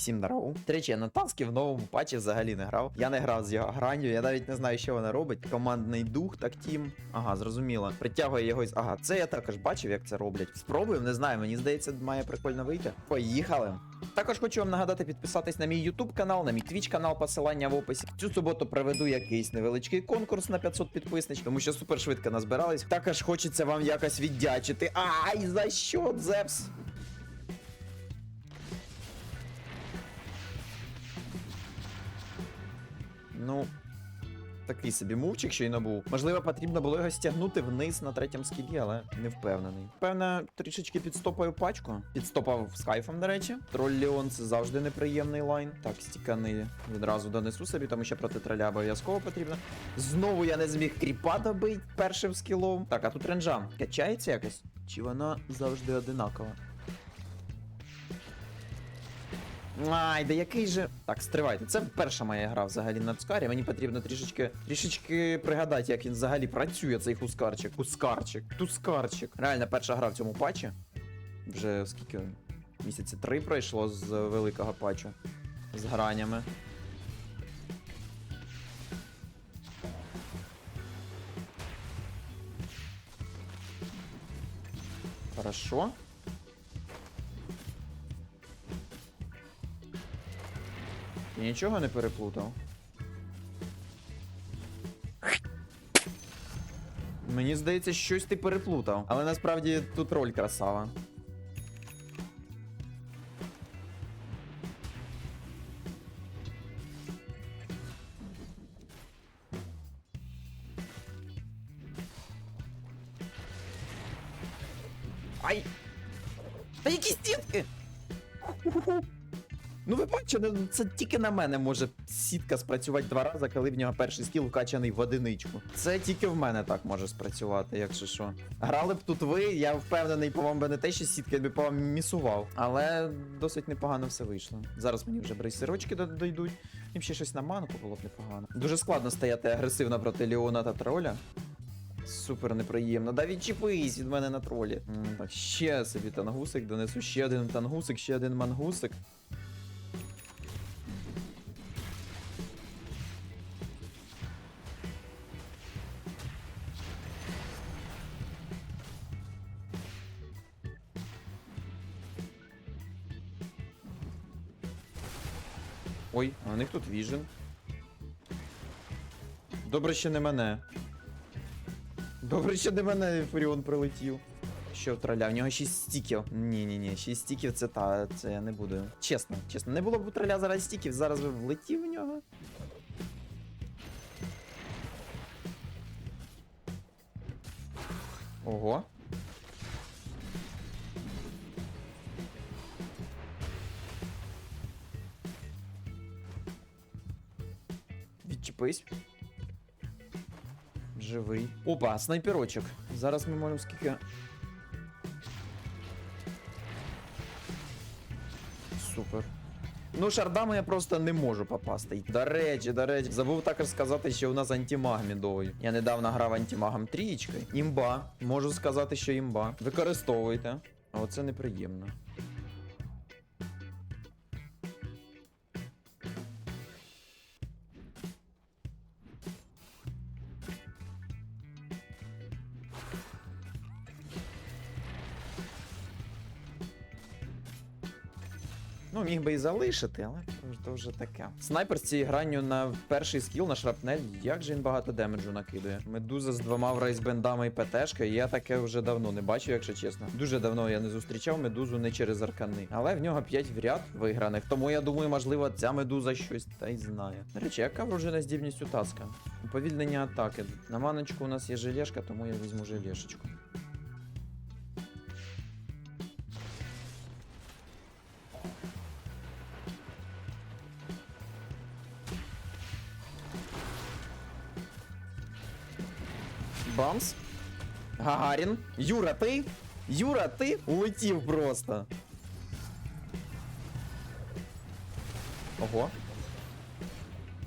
Всім здорово. До речі, я на таски в новому патчі взагалі не грав. Я не грав з його гранню, я навіть не знаю, що вона робить. Командний дух, так тім. Ага, зрозуміло. Притягує його із. Ага, це я також бачив, як це роблять. Спробуємо, не знаю, мені здається, має прикольно вийти. Поїхали. Також хочу вам нагадати підписатись на мій YouTube канал, на мій Twitch канал, посилання в описі. Цю суботу проведу якийсь невеличкий конкурс на 500 підписничів, тому що супер швидко назбирались. Також хочеться вам якось віддячити. Ай, за що, Зепс? Ну, такий собі мувчик щойно був. Можливо, потрібно було його стягнути вниз на третьому скілі, але не впевнений. Певно, трішечки підстопаю пачку. Підстопав з кайфом, до речі. Троль Леон це завжди неприємний лайн. Так, стікани відразу донесу собі, тому що проти троля обов'язково потрібно. Знову я не зміг кріпа добити першим скілом. Так, а тут ренжа качається якось? Чи вона завжди одинакова? Ай, да який же. Так, стривайте. Це перша моя гра взагалі на Цкарі. Мені потрібно трішечки трішечки пригадати, як він взагалі працює, цей хускарчик. Хускарчик. Тускарчик. Реально перша гра в цьому патчі. Вже скільки? Місяці три пройшло з великого патчу. З гранями. Хорошо. Я нічого не переплутав. Мені здається, щось ти переплутав. Але насправді тут роль красава. Бачите, це тільки на мене може сітка спрацювати два рази, коли в нього перший скіл вкачаний в одиничку. Це тільки в мене так може спрацювати, якщо що. Грали б тут ви, я впевнений, по вам би не те, що сітки я би по вам місував. Але досить непогано все вийшло. Зараз мені вже брейсерочки дойдуть. І ще щось на манку було б непогано. Дуже складно стояти агресивно проти Леона та троля. Супер неприємно. Да відчепись від мене на тролі. Так, ще собі тангусик донесу, ще один тангусик, ще один мангусик. Ой, а у них тут віжен. Добре, що не мене. Добре, що не мене Фуріон прилетів. Що троля? В нього 6 стіків. Ні, ні, ні, 6 стіків це та, це я не буду. Чесно, чесно, не було б у троля зараз стіків, зараз би влетів в нього. Ого. Відчепись. Живий. Опа, снайперочок. Зараз ми можемо скільки. Супер. Ну, шардами я просто не можу попасти. До речі, до речі, забув також сказати, що у нас антимаг мідовий. Я недавно грав антимагом трієчкою. Імба. Можу сказати, що імба. Використовуйте. А оце неприємно. Міг би і залишити, але то вже таке. Снайпер з цією гранню на перший скіл на шрапнель, як же він багато демеджу накидує. Медуза з двома врайсбендами і ПТшкою, я таке вже давно не бачив, якщо чесно. Дуже давно я не зустрічав медузу не через аркани. Але в нього 5 в ряд виграних. Тому я думаю, можливо, ця медуза щось та й знає. До речі, яка врожена здібність у таска? Уповільнення атаки. На маночку у нас є желешка, тому я візьму желешечку. Бамс. Гагарін. Юра, ти? Юра, ти? Улетів просто. Ого.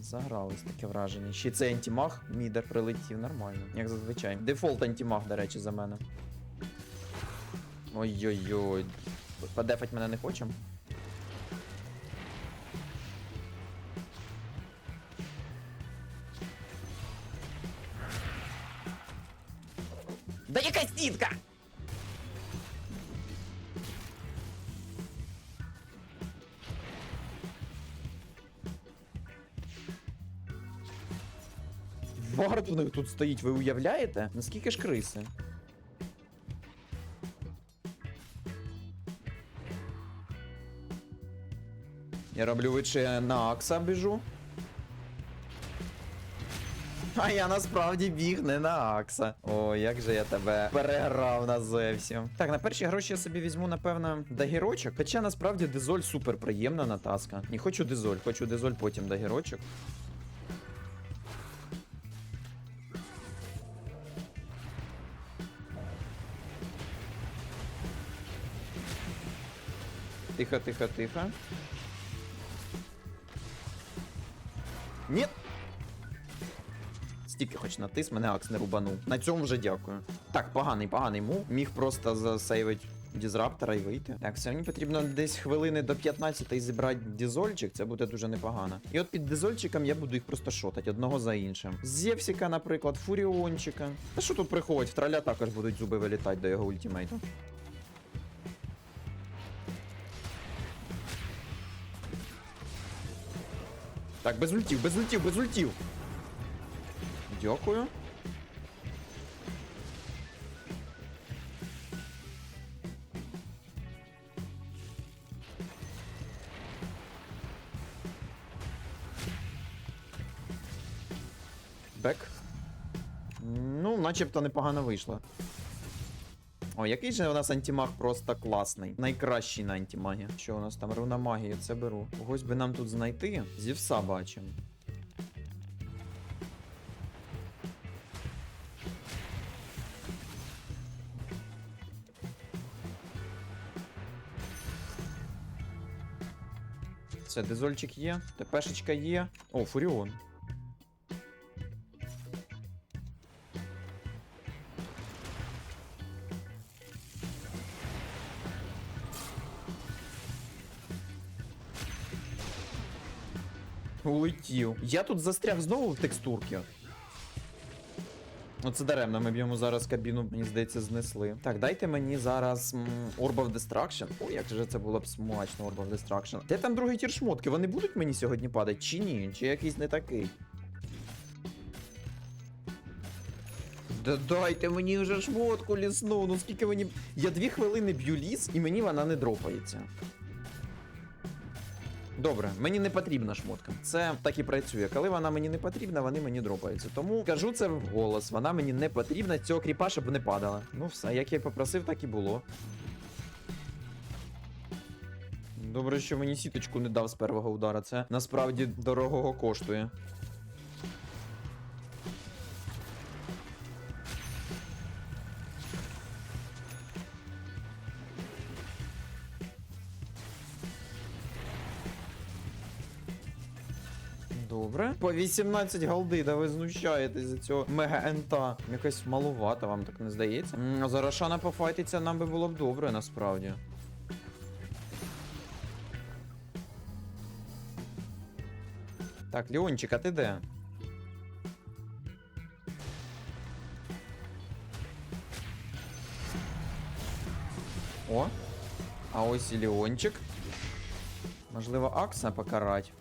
Загрались таке враження. Ще цей антимаг, мідер прилетів нормально, як зазвичай. Дефолт антимаг, до речі, за мене. Ой-ой-ой. Подефать мене не хочем? Да яка сітка? Вард в них тут стоїть, ви уявляєте? Наскільки ж криси? Я роблю виче на Акса біжу. А я насправді біг не на Акса. О, як же я тебе переграв на зовсім. Так, на перші гроші я собі візьму, напевно, дагірочок. Хоча насправді дизоль супер приємна натаска. Не хочу дизоль, хочу дизоль, потім дагірочок. Тихо, тихо, тихо. Ні. Стільки хоч натис, мене Акс не рубанув. На цьому вже дякую. Так, поганий, поганий мув. Міг просто засейвить дізраптора і вийти. Так, все, мені потрібно десь хвилини до 15 зібрати дізольчик, це буде дуже непогано. І от під дизольчиком я буду їх просто шотати одного за іншим. Зевсіка, наприклад, Фуріончика. Та що тут приходить? В траля також будуть зуби вилітати до його ультимейту. Так, без ультів, без ультів, без ультів. Дякую. Бек. Ну, начебто непогано вийшло. О, який же у нас антимаг просто класний. Найкращий на антимагі. Що у нас там? Руна магії, це беру. Когось би нам тут знайти. Зівса бачимо. Це дезольчик є, ТПшечка є. О, Фуріон. Улетів. Я тут застряг знову в текстурки. Оце даремно, ми б йому зараз кабіну, мені здається, знесли. Так, дайте мені зараз м, Orb of Destruction. О, як же це було б смачно, Orb of Destruction. Де там другий тір шмотки? Вони будуть мені сьогодні падати чи ні? Чи якийсь не такий? Да дайте мені вже шмотку лісну, ну скільки мені. Я дві хвилини б'ю ліс, і мені вона не дропається. Добре, мені не потрібна шмотка. Це так і працює. Коли вона мені не потрібна, вони мені дропаються. Тому кажу це вголос. Вона мені не потрібна, цього кріпа, щоб не падала. Ну все, як я попросив, так і було. Добре, що мені сіточку не дав з першого удара. Це насправді дорогого коштує. Добре. По 18 голди, да ви знущаєтесь за цього мега-ента. Якось малувато, вам так не здається? М, Рошана пофайтиться нам би було б добре, насправді. Так, Леончик, а ти де? О, а ось і Леончик. Можливо, Акса покарать.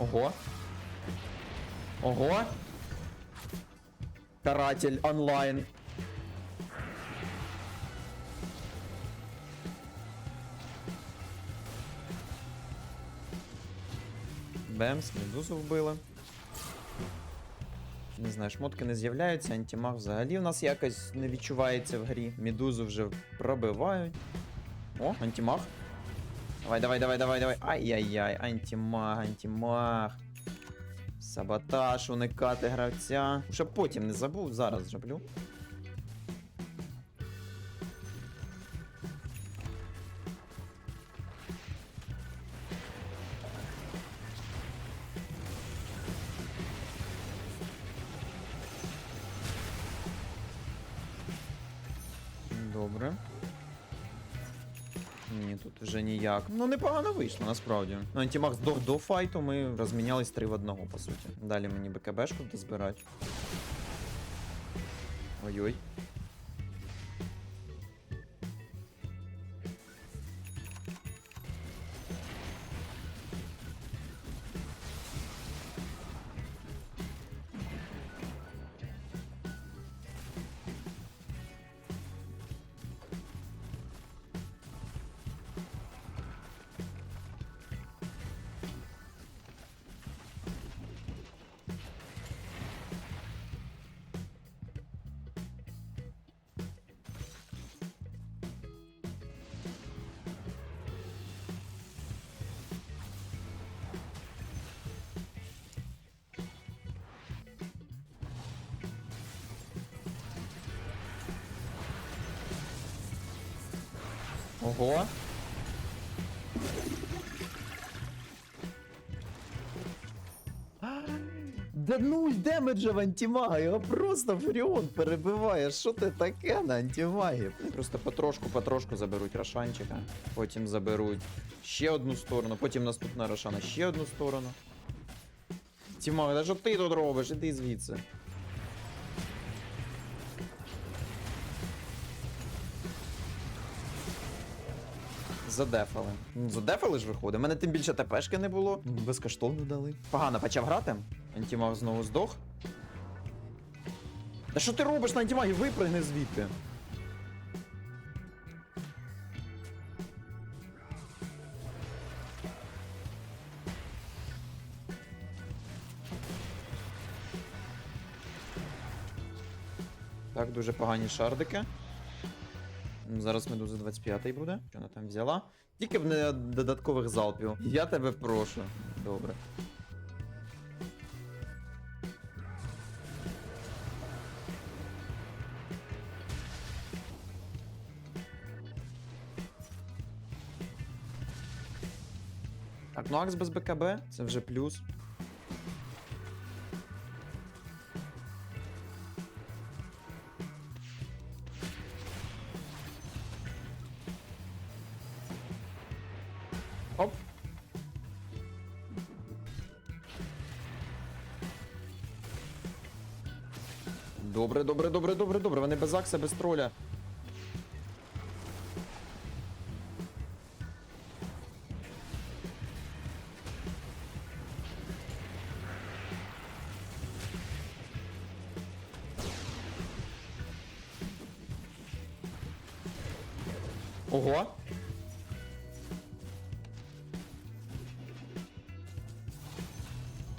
Ого. Ого. Каратель онлайн. Бемс, медузу вбили. Не знаю, шмотки не з'являються, антимаг взагалі в нас якось не відчувається в грі. Медузу вже пробивають. О, антимаг. Давай, давай, давай, давай, давай. Ай-яй-яй, антимаг, антимаг. Саботаж, уникати гравця. Щоб потім не забув, зараз зроблю. Ні, тут вже ніяк. Ну, непогано вийшло, насправді. Ну, антимаг здох до файту, ми розмінялись три в одного, по суті. Далі мені БКБшку дозбирати. Ой-ой. Ого. Да нуль демеджа в антимага, його просто Фуріон перебиває. Що ти таке на антимагі? Просто потрошку-потрошку заберуть Рошанчика, потім заберуть ще одну сторону, потім наступна Рошана ще одну сторону. Тімага, да що ти тут робиш? Іди звідси. Задефали. Ну, Задефали ж виходить. У мене тим більше ТПшки не було. Безкоштовно дали. Погано почав грати. Антімаг знову здох. Та що ти робиш на антімагі? Випригни звідти. Так, дуже погані шардики. Зараз медуза 25 буде. Що вона там взяла? Тільки б не додаткових залпів. Я тебе прошу. Добре. Так, ну Акс без БКБ, це вже плюс. Оп. Добре, добре, добре, добре, добре. Вони без Акса, без троля.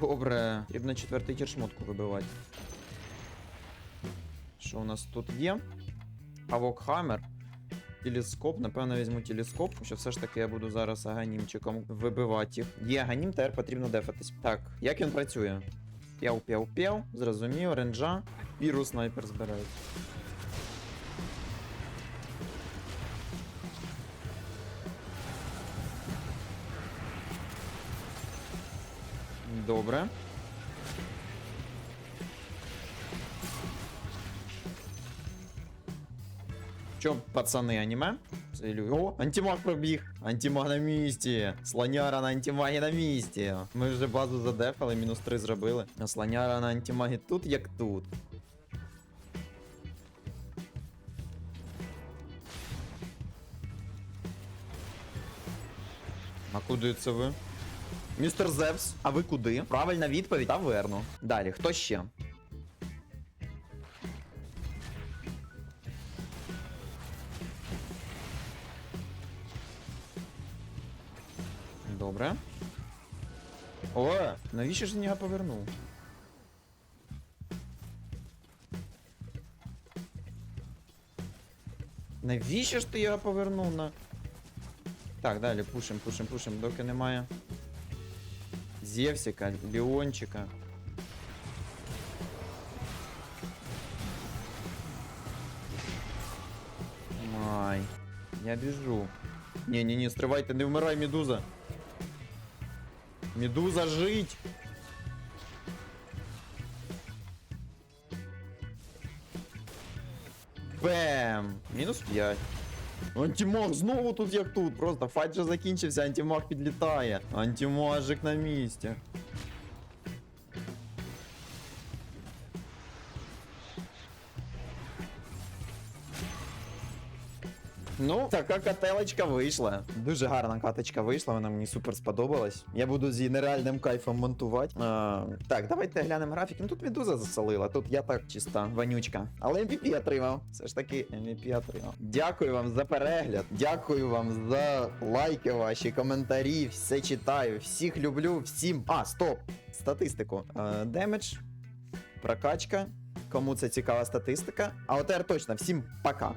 Добре, потрібно четвертий тіршмотку вибивати. Що у нас тут є? Авок Хаммер. Телескоп, напевно, візьму телескоп, що все ж таки я буду зараз аганімчиком вибивати. Є аганім, тепер потрібно дефатись. Так, як він працює? П'яу, зрозумів, ренджа, піру снайпер збирають. Добре. Чо, пацани, аніме? О, антимаг пробіг. Антимаг на місці. Слоняра на антимагі на місці. Ми вже базу задефали, мінус 3 зробили. А слоняра на антимагі тут як тут. А куди це ви? Містер Зевс, а ви куди? Правильна відповідь таверну. Далі, хто ще? Добре. О, навіщо ж з нього повернув? Навіщо ж ти його повернув на. Так, далі пушим, пушим, пушим, доки немає. Зевсика, Леончика. Ай, я біжу. Не-не-не, стривайте, не вмирай, Медуза. Медуза жить! Бэм! Мінус 5. Антимаг знову тут як тут. Просто файт вже закінчився, антимаг підлітає. Антимажик на місці. Ну, така кателечка вийшла. Дуже гарна каточка вийшла, вона мені супер сподобалась. Я буду з її нереальним кайфом монтувати. А, так, давайте глянемо графік. Ну тут медуза засолила, тут я так чиста, вонючка. Але MVP отримав. Все ж таки MVP отримав. Дякую вам за перегляд. Дякую вам за лайки ваші, коментарі. Все читаю. Всіх люблю, всім. А, стоп! Статистику. Демедж, прокачка. Кому це цікава статистика. А от точно, всім пока.